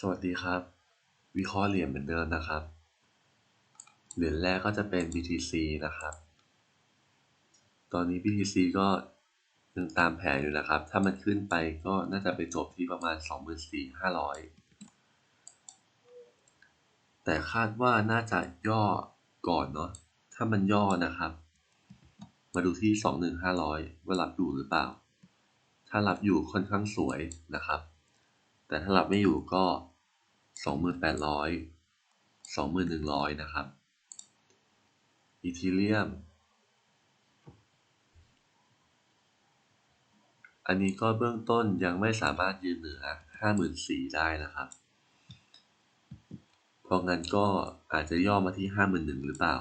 สวัสดีครับ วิเคราะห์เหรียญเหมือนเดิมนะครับ เหรียญแรกก็จะเป็น BTC นะครับ ตอนนี้ BTC ก็ยังตามแผนอยู่นะครับ ถ้ามันขึ้นไปก็น่าจะไปจบที่ประมาณ 24,500 แต่คาดว่าน่าจะย่อก่อนเนาะ ถ้ามันย่อนะครับ มาดูที่ 21,500 ว่ารับอยู่หรือเปล่า ถ้ารับอยู่ค่อนข้างสวยนะครับ แต่ถ้ารับไม่อยู่ก็ 2,800 2,100 นะครับอีทีเรียม อันนี้ก็เบื้องต้นยังไม่สามารถยืนเหนือ 54,000 ได้นะครับ เพราะงั้นก็อาจจะย่อมาที่ 51,000 หรือเปล่า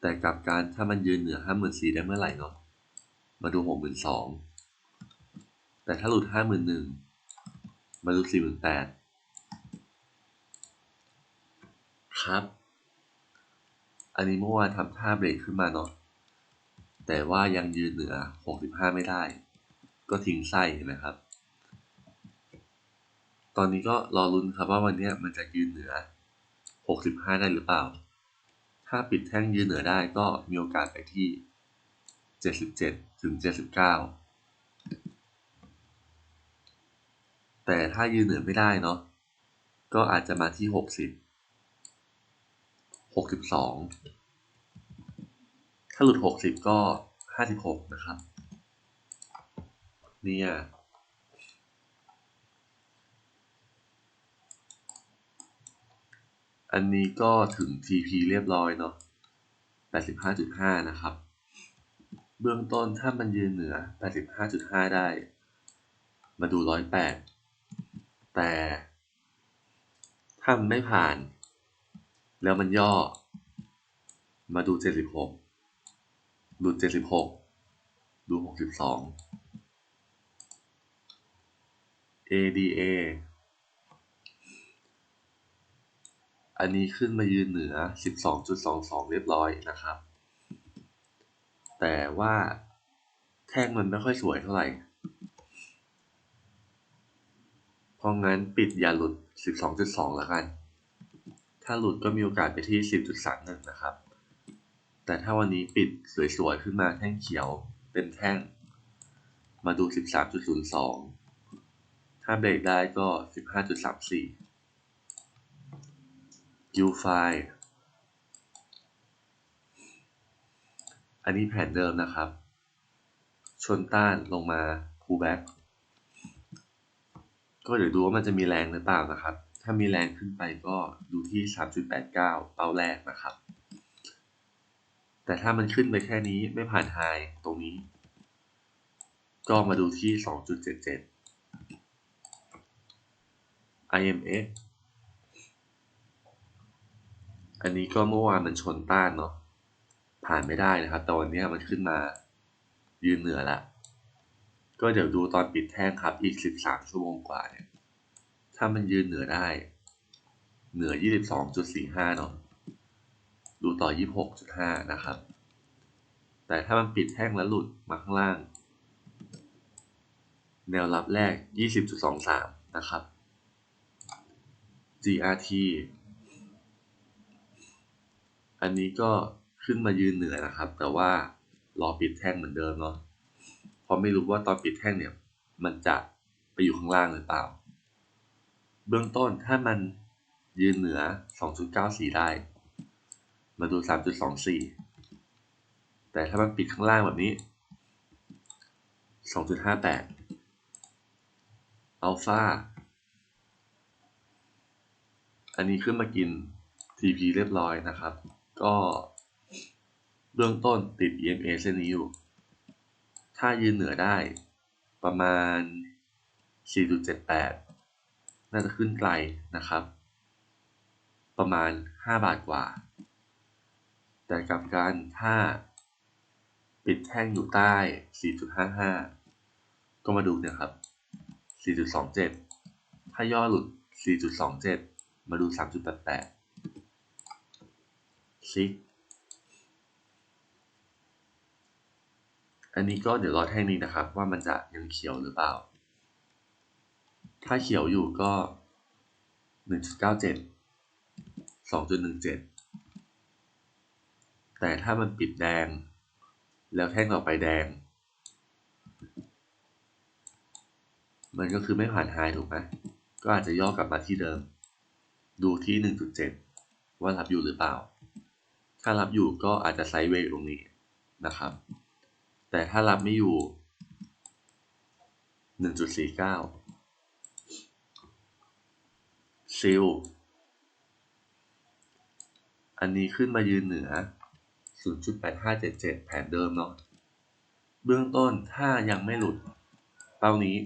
แต่กับการถ้ามันยืนเหนือ 54,000 ได้เมื่อไหร่เนาะ มาดู 62,000 แต่ถ้าหลุด 51,000 มาดู48,000ครับ อันนี้เมื่อวานทำท่าเบรกขึ้นมาเนาะ แต่ว่ายังยืนเหนือ 65 ไม่ได้ ก็ทิ้งไส้นไหมครับ ตอนนี้ก็รอลุ้นครับว่าวันนี้มันจะยืนเหนือ 65 ได้หรือเปล่า ถ้าปิดแท่งยืนเหนือได้ก็มีโอกาสไปที่ 77ถึง79 แต่ถ้ายืนเหนือไม่ได้เนาะก็อาจจะมาที่ 60 62 ถ้าหลุด 60 ก็ 56 นะครับ เนี่ยอันนี้ก็ถึง TP เรียบร้อยเนาะ 85.5 นะครับ เบื้องต้นถ้ามันยืนเหนือ 85.5 ได้ มาดู 108 แต่ถ้ามันไม่ผ่าน แล้วมันย่อ มาดู 76 ดู 76 ดู 62 ADA อันนี้ขึ้นมายืนเหนือ 12.22 เรียบร้อยนะครับ แต่ว่าแท่งมันไม่ค่อยสวยเท่าไหร่ เพ ราะงั้นปิดอย่าหลุด 12.2 แล้วกัน ถ้าหลุดก็มีโอกาสไปที่ 10.31 นะครับ แต่ถ้าวันนี้ปิดสวยๆ ขึ้นมาแท่งเขียวเต็มแท่ง มาดู 13.02 ถ้าเบรกได้ก็ 15.34กิวไฟอันนี้แผนเดิมนะครับ ชนต้านลงมา pull back ก็เดี๋ยวดูว่ามันจะมีแรงหรือเปล่านะครับ ถ้ามีแรงขึ้นไปก็ดูที่ 3.89 เป้าแรกนะครับ แต่ถ้ามันขึ้นไปแค่นี้ไม่ผ่านไฮตรงนี้ ก็มาดูที่ 2.77 IMX อันนี้ก็เมื่อวานมันชนต้านเนาะผ่านไม่ได้นะครับ แต่วันนี้มันขึ้นมายืนเหนือและ ก็เดี๋ยวดูตอนปิดแท่งครับอีก 13 ชั่วโมงกว่าเนี่ย ถ้ามันยืนเหนือได้ เหนือ 22.45 เนาะดูต่อ 26.5 นะครับ แต่ถ้ามันปิดแท่งแล้วหลุดมาข้างล่าง แนวรับแรก 20.23 นะครับ GRT อันนี้ก็ขึ้นมายืนเหนือนะครับ แต่ว่ารอปิดแท่งเหมือนเดิมเนาะ เพราะไม่รู้ว่าตอนปิดแท่งเนี่ย มันจะไปอยู่ข้างล่างหรือเปล่า เบื้องต้นถ้ามันยืนเหนือ 2.94 ได้ มาดู 3.24 แต่ถ้ามันปิดข้างล่างแบบนี้ 2.58 อัลฟา อันนี้ขึ้นมากิน TP เรียบร้อยนะครับ ก็เบื้องต้นติด EMA เส้นนี้อยู่ ถ้ายืนเหนือได้ประมาณ 4.78 น่าจะขึ้นไกลนะครับ ประมาณ 5 บาทกว่า แต่กับการถ้าปิดแท่งอยู่ใต้ 4.55 ก็มาดูเนี่ยครับ 4.27 ถ้าย่อหลุด 4.27 มาดู 3.88ซิก อันนี้ก็เดี๋ยวรอแท่งนี้นะครับ ว่ามันจะยังเขียวหรือเปล่า ถ้าเขียวอยู่ก็หนึ่งจุดเก้าเจ็ดสองจุดหนึ่งเจ็ดแต่ถ้ามันปิดแดง แล้วแท่งต่อไปแดง มันก็คือไม่ผ่านไฮถูกไหมก็อาจจะย่อกลับมาที่เดิม ดูที่หนึ่งจุดเจ็ดว่ารับอยู่หรือเปล่า ถ้ารับอยู่ก็อาจจะไซด์เวย์ตรงนี้นะครับ แต่ถ้ารับไม่อยู่ 1.49 ซิล อันนี้ขึ้นมายืนเหนือ 0.8577 แผนเดิมเนาะ เบื้องต้นถ้ายังไม่หลุด เป้านี้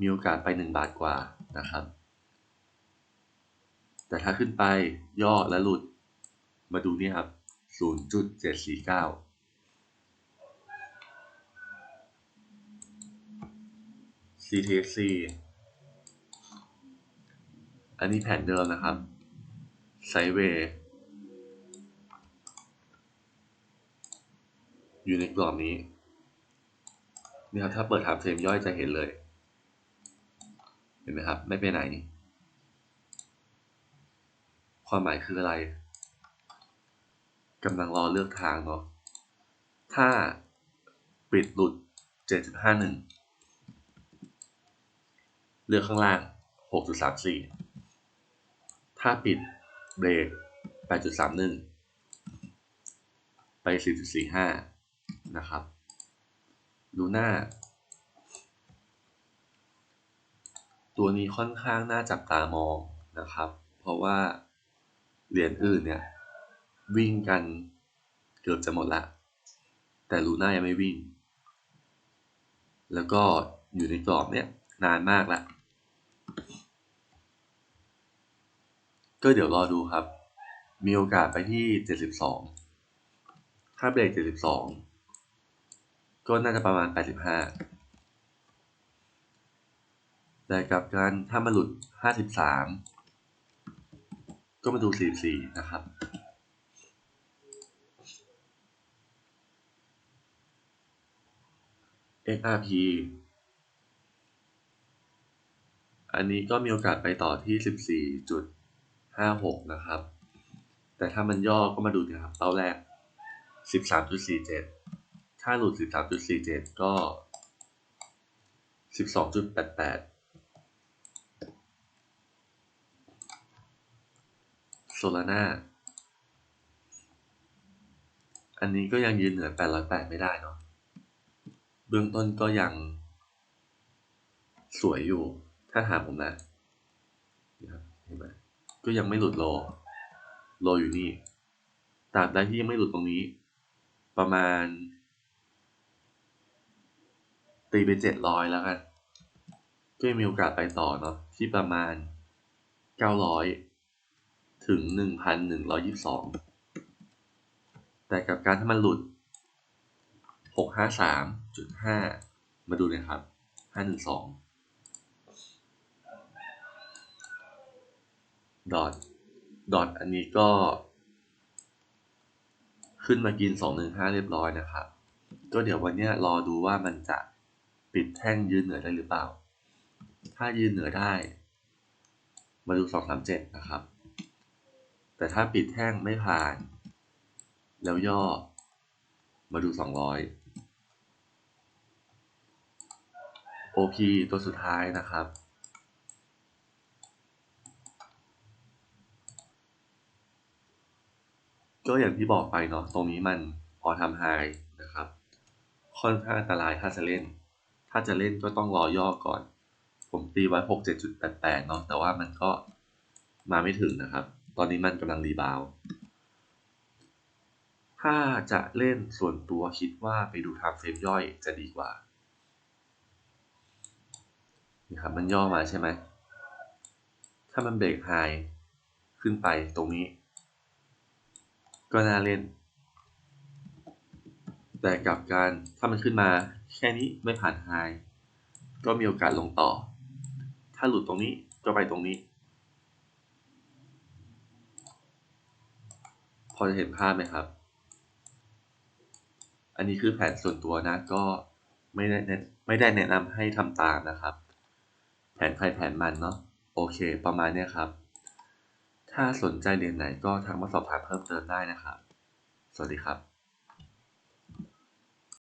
มีโอกาสไป 1 บาทกว่านะครับ แต่ถ้าขึ้นไปย่อและหลุด มาดูนี่ครับ 0.749 CTC อันนี้แผนเดิมนะครับไซเวย์อยู่ในกรอบนี้นี่ครับถ้าเปิดถามเฟรมย่อยจะเห็นเลย เห็นไหมครับ ไม่ไปไหน ความหมายคืออะไรกำลังรอเลือกทางเนาะถ้าปิดหลุด 7.51 เลือกข้างล่าง 6.34 ถ้าปิดเบรก 8.31 ไป4.45 นะครับ ดูหน้า ตัวนี้ค่อนข้างน่าจับตามองนะครับ เพราะว่าเหรียญอื่นเนี่ย วิ่งกันเกือบจะหมดละ แต่ลูน่ายังไม่วิ่ง แล้วก็อยู่ในกรอบเนี่ยนานมากละ ก็เดี๋ยวรอดูครับ มีโอกาสไปที่ 72 ถ้าเบรก 72 ก็น่าจะประมาณ 85 แต่กับกันถ้ามาหลุด 53 ก็มาดู 44 นะครับ XRP อันนี้ก็มีโอกาสไปต่อที่ 14.56 นะครับ แต่ถ้ามันย่อก็มาดูนะครับ เป้าแรก 13.47 ถ้าหลุด 13.47 ก็ 12.88โซลาร่าอันนี้ก็ยังยืนเหนือ 808 ไม่ได้เนาะ เบื้องต้นก็ยังสวยอยู่ ถ้าถามผมนะเห็นไหม ก็ยังไม่หลุดโล โลอยู่นี่ตราบใดที่ยังไม่หลุดตรงนี้ ประมาณ ตีไปเจ็ดร้อยแล้วกัน ก็ยังมีโอกาสไปต่อเนาะที่ประมาณเก้าร้อยถึงหนึ่งพันหนึ่งร้อยิบสองแต่กับการถ้ามันหลุดหกห้าสามจุดห้ามาดูนะครับห้าหนึ่งสอง ดอทดอทอันนี้ก็ ขึ้นมากินสองหนึ่งห้าเรียบร้อยนะครับ ก็เดี๋ยววันนี้รอดูว่ามันจะปิดแท่งยืนเหนือได้หรือเปล่า ถ้ายืนเหนือได้ มาดูสองสามเจ็ดนะครับ แต่ถ้าปิดแท่งไม่ผ่าน แล้วย่อ มาดูสองร้อย OP ตัวสุดท้ายนะครับ ก็อย่างที่บอกไปเนาะตรงนี้มันพอทำไฮนะครับ ค่อนข้างอันตรายถ้าจะเล่น ถ้าจะเล่นก็ต้องรอย่อก่อน ผมตีไว้หกเจ็ดจุดแปดแปดเนาะแต่ว่ามันก็มาไม่ถึงนะครับ ตอนนี้มันกำลังรีบาว ถ้าจะเล่นส่วนตัวคิดว่าไปดูไทม์เฟรมย่อยจะดีกว่านี่ครับมันย่อมาใช่ไหม ถ้ามันเบรกไฮขึ้นไปตรงนี้ ก็น่าเล่น แต่กับการถ้ามันขึ้นมาแค่นี้ไม่ผ่านไฮก็มีโอกาสลงต่อ ถ้าหลุดตรงนี้ก็ไปตรงนี้ พอจะเห็นภาพไหมครับ อันนี้คือแผนส่วนตัวนะก็ไม่ได้แนะไม่ได้แนะนำให้ทำตามนะครับ แผนใครแผนมันเนาะโอเค ประมาณนี้ครับ ถ้าสนใจเรียนไหนก็ทักมาสอบถามเพิ่มเติมได้นะครับ สวัสดีครับ